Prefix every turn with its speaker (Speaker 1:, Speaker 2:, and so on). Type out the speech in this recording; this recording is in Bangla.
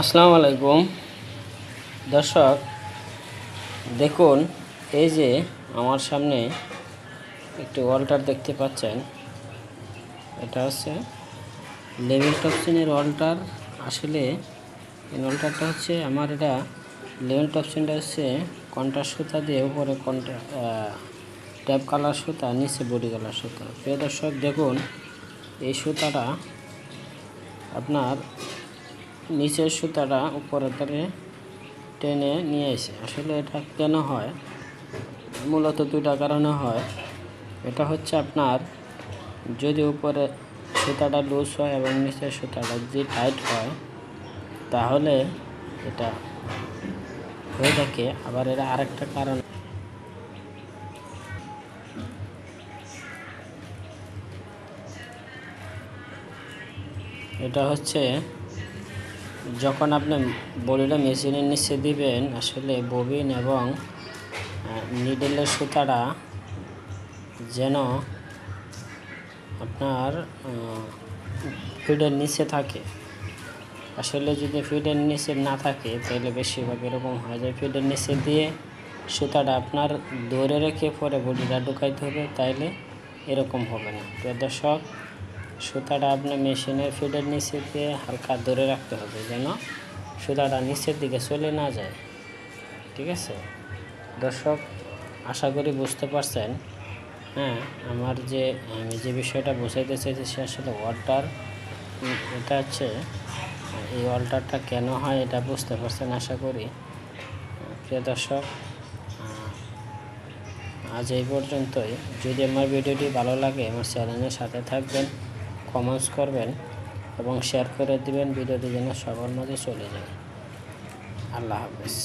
Speaker 1: আসসালামু আলাইকুম। দর্শক, দেখুন, এই যে আমার সামনে একটি ওয়াল্টার দেখতে পাচ্ছেন। এটা হচ্ছে লেভেল টপসিনের ওয়াল্টার। আসলে এই ওয়াল্টারটা হচ্ছে আমার এটা লেভেল টপসিনটা হচ্ছে কন্ট্রা সুতা দিয়ে উপরে কন্ট্রা ট্যাপ কালার সুতা, নিচে বডি কালার সুতা। প্রিয় দর্শক, দেখুন, এই সুতাটা আপনার নিচের সুতাটা উপরে তারে টেনে নিয়ে এসে আসলে এটা কেন হয়? মূলত দুটা কারণে হয়। এটা হচ্ছে আপনার, যদি উপরে সুতাটা লুজ হয় এবং নিচের সুতাটা যদি টাইট হয়, তাহলে এটা হয়ে থাকে। আবার এর আরেকটা কারণ এটা হচ্ছে যখন আপনি বডিটা মেশিনের নিচে দিবেন আসলে ববিন এবং নিডেলের সুতাটা যেন আপনার ফিডের নিচে থাকে। আসলে যদি ফিডের নিচে না থাকে, তাহলে বেশিরভাগ এরকম হয় যে ফিডের নিচে দিয়ে সুতাটা আপনার ধরে রেখে পরে বডিটা ঢুকাইতে হবে, তাইলে এরকম হবে না। প্রিয় দর্শক সুতাটা আপনার মেশিনের ফিডের নিচে দিয়ে হালকা ধরে রাখতে হবে যেন সুতাটা নিচের দিকে চলে না যায়। ঠিক আছে? দর্শক, আশা করি বুঝতে পারছেন। হ্যাঁ আমার যে, আমি যে বিষয়টা বোঝাইতে চাইছি সে আসলে ওয়াটার এটা হচ্ছে, এই ওয়াল্টারটা কেন হয় এটা বুঝতে পারছেন আশা করি। প্রিয় দর্শক আজ এই পর্যন্তই। যদি আমার ভিডিওটি ভালো লাগে, আমার চ্যানেলের সাথে থাকবেন। কমেন্টস করবেন এবং শেয়ার করে দিবেন ভিডিওটি যেন সবার মাঝে চলে যায়। আল্লাহ হাফেজ।